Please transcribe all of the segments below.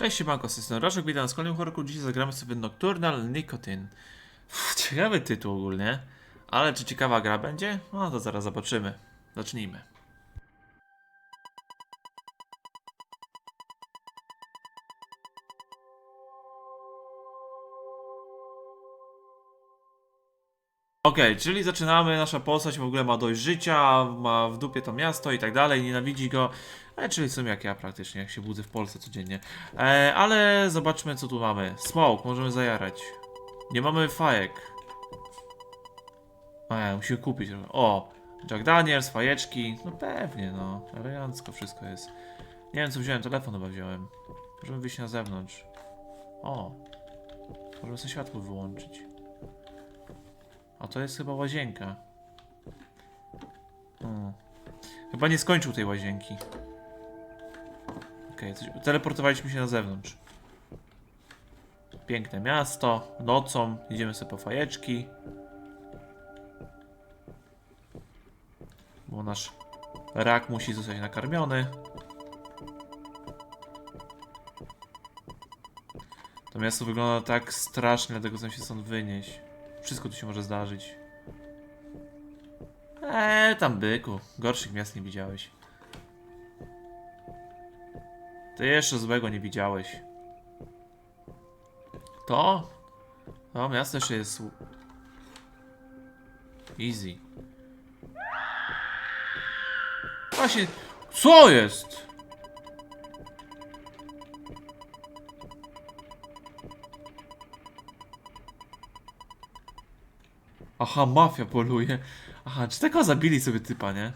Cześć, z tej strony Rożek, witam na kolejnym horroru. Dzisiaj zagramy sobie Nocturnal Nicotine. Ciekawy tytuł ogólnie, ale czy ciekawa gra będzie? No to zaraz zobaczymy. Zacznijmy. Okej, czyli zaczynamy, nasza postać w ogóle ma dość życia, ma w dupie to miasto i tak dalej, nienawidzi go, e, czyli sumie jak ja praktycznie, jak się budzę w Polsce codziennie. E, ale zobaczmy co tu mamy. Smoke, możemy zajarać. Nie mamy fajek. E, musimy kupić. O, Jack Daniels, fajeczki, no pewnie, no, elegancko wszystko jest. Nie wiem co wziąłem, telefon chyba wziąłem. Możemy wyjść na zewnątrz. O, możemy sobie światło wyłączyć. A to jest chyba łazienka. Hmm. Chyba nie skończył tej łazienki. Okej, coś... teleportowaliśmy się na zewnątrz. Piękne miasto, nocą, idziemy sobie po fajeczki. Bo nasz rak musi zostać nakarmiony. To miasto wygląda tak strasznie, dlatego chcę się stąd wynieść. Wszystko tu się może zdarzyć. Eee, tam byku. Gorszych miast nie widziałeś. Ty jeszcze złego nie widziałeś. To? To miasto jeszcze jest... Easy. Właśnie... Co jest? Aha, mafia poluje. Aha, czy tego zabili sobie typa, nie?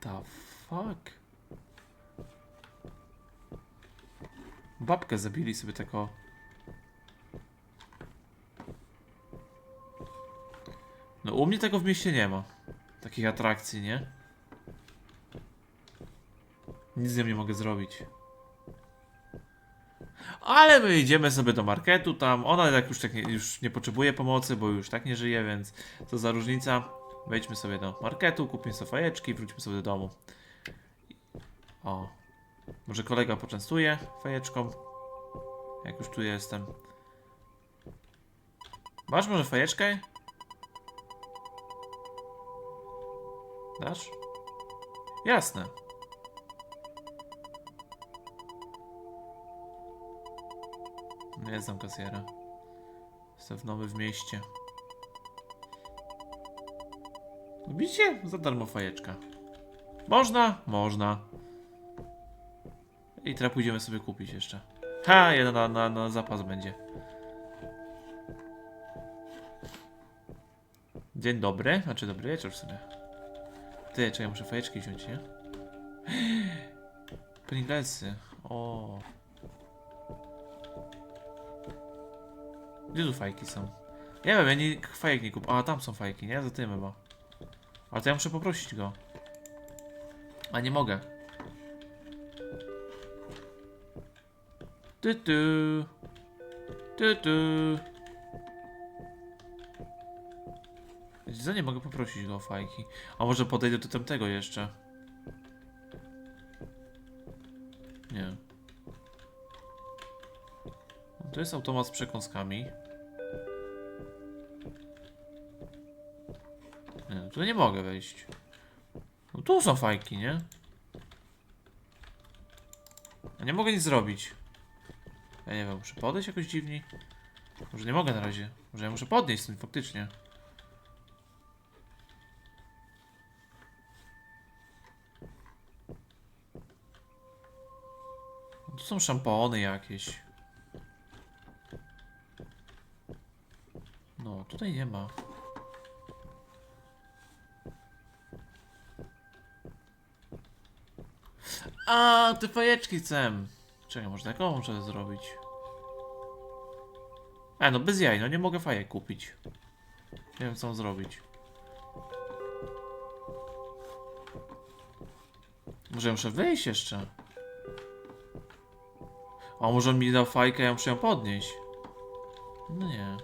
The fuck? Babkę zabili sobie tego. No u mnie tego w mieście nie ma. Takich atrakcji, nie? Nic z nią nie mogę zrobić. Ale my idziemy sobie do marketu tam. Ona tak już, tak nie, już nie potrzebuje pomocy, bo już tak nie żyje, więc co za różnica. Wejdźmy sobie do marketu, kupimy sobie fajeczki i wróćmy sobie do domu. O. Może kolega poczęstuje fajeczką. Jak już tu jestem. Masz może fajeczkę? Dasz? Jasne. Nie znam kasjera. Jestem w nowy w mieście. Lubicie? Za darmo fajeczka. Można? Można. I teraz pójdziemy sobie kupić jeszcze. Ha, jeden na, na, na zapas będzie. Dzień dobry, znaczy dobry wieczór w sumie. Ty, czekaj, muszę fajeczki wziąć, nie? Pringlesy. O. Gdzie tu fajki są? Nie wiem, ja nie, fajek nie kup. A, tam są fajki, nie? Za tym chyba. Ale to ja muszę poprosić go. A nie mogę. Tu tu. Tu tu. Za nie mogę poprosić go o fajki. A może podejdę do tamtego jeszcze? Nie. To jest automat z przekąskami. Nie, no tu nie mogę wejść. No tu są fajki, nie? Ja nie mogę nic zrobić. Ja nie wiem, muszę podejść jakoś dziwniej? Może nie mogę na razie. Może ja muszę podnieść stąd faktycznie. No Tu są szampony jakieś. No, tutaj nie ma. A, te fajeczki chcę. Czekaj, może taką muszę zrobić. A, no bez jaj, no nie mogę fajek kupić. Nie wiem co zrobić. Może ja muszę wyjść jeszcze. A może on mi dał fajkę, ja muszę ją podnieść. No nie.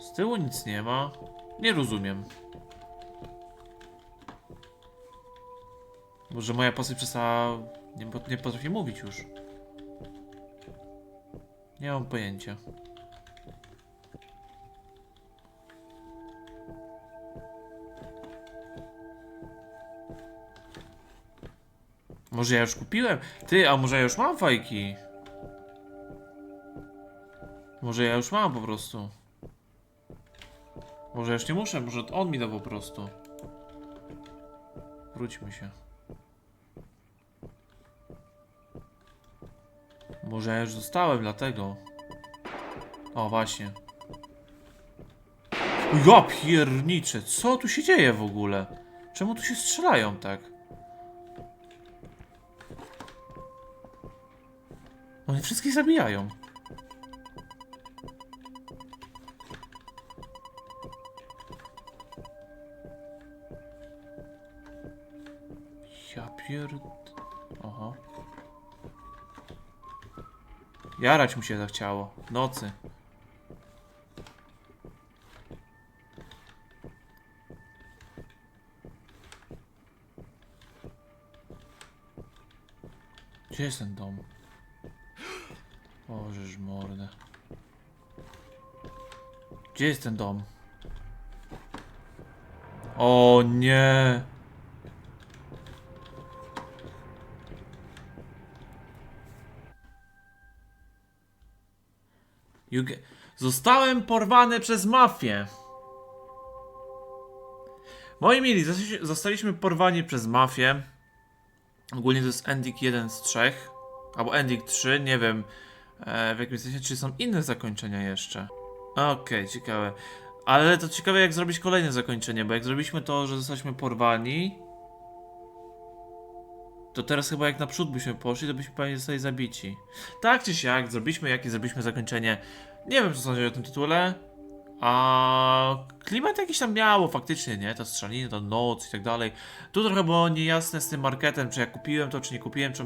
Z tyłu nic nie ma. Nie rozumiem. Może moja postać przestała... Nie, nie potrafi mówić już. Nie mam pojęcia. Może ja już kupiłem? Ty, a może ja już mam fajki? Może ja już mam po prostu. Może ja już nie muszę, może on mi da po prostu. Wróćmy się. Może ja już dostałem, dlatego. O, właśnie. Ja pierniczę, co tu się dzieje w ogóle? Czemu tu się strzelają tak? Oni wszystkich zabijają. Ja pierd... Jarać mu się zachciało. Nocy. Gdzie jest ten dom? Bożeż mordę. Gdzie jest ten dom? O nie! You ge- Zostałem porwany przez mafię. Moi mili, zostali- zostaliśmy porwani przez mafię. Ogólnie to jest Ending 1 z 3. Albo Ending 3, nie wiem e, w jakim sensie, czy są inne zakończenia jeszcze. Okej, ciekawe. Ale to ciekawe jak zrobić kolejne zakończenie, bo jak zrobiliśmy to, że zostaliśmy porwani, to teraz chyba jak naprzód byśmy poszli, to byśmy pewnie zostali zabici. Tak czy siak, zrobiliśmy jakie zrobiliśmy zakończenie. Nie wiem co sądzisz o tym tytule. A klimat jakiś tam miało faktycznie, nie? Ta strzelina, ta noc i tak dalej. Tu trochę było niejasne z tym marketem, czy ja kupiłem to, czy nie kupiłem, czy...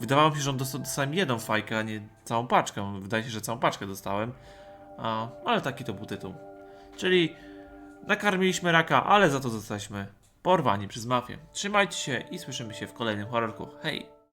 Wydawało mi się, że on dostał, dostałem jedną fajkę, a nie całą paczkę. Wydaje się, że całą paczkę dostałem. A, ale taki to był tytuł. Czyli nakarmiliśmy raka, ale za to zostaliśmy porwani przez mafię. Trzymajcie się i słyszymy się w kolejnym horrorku. Hej!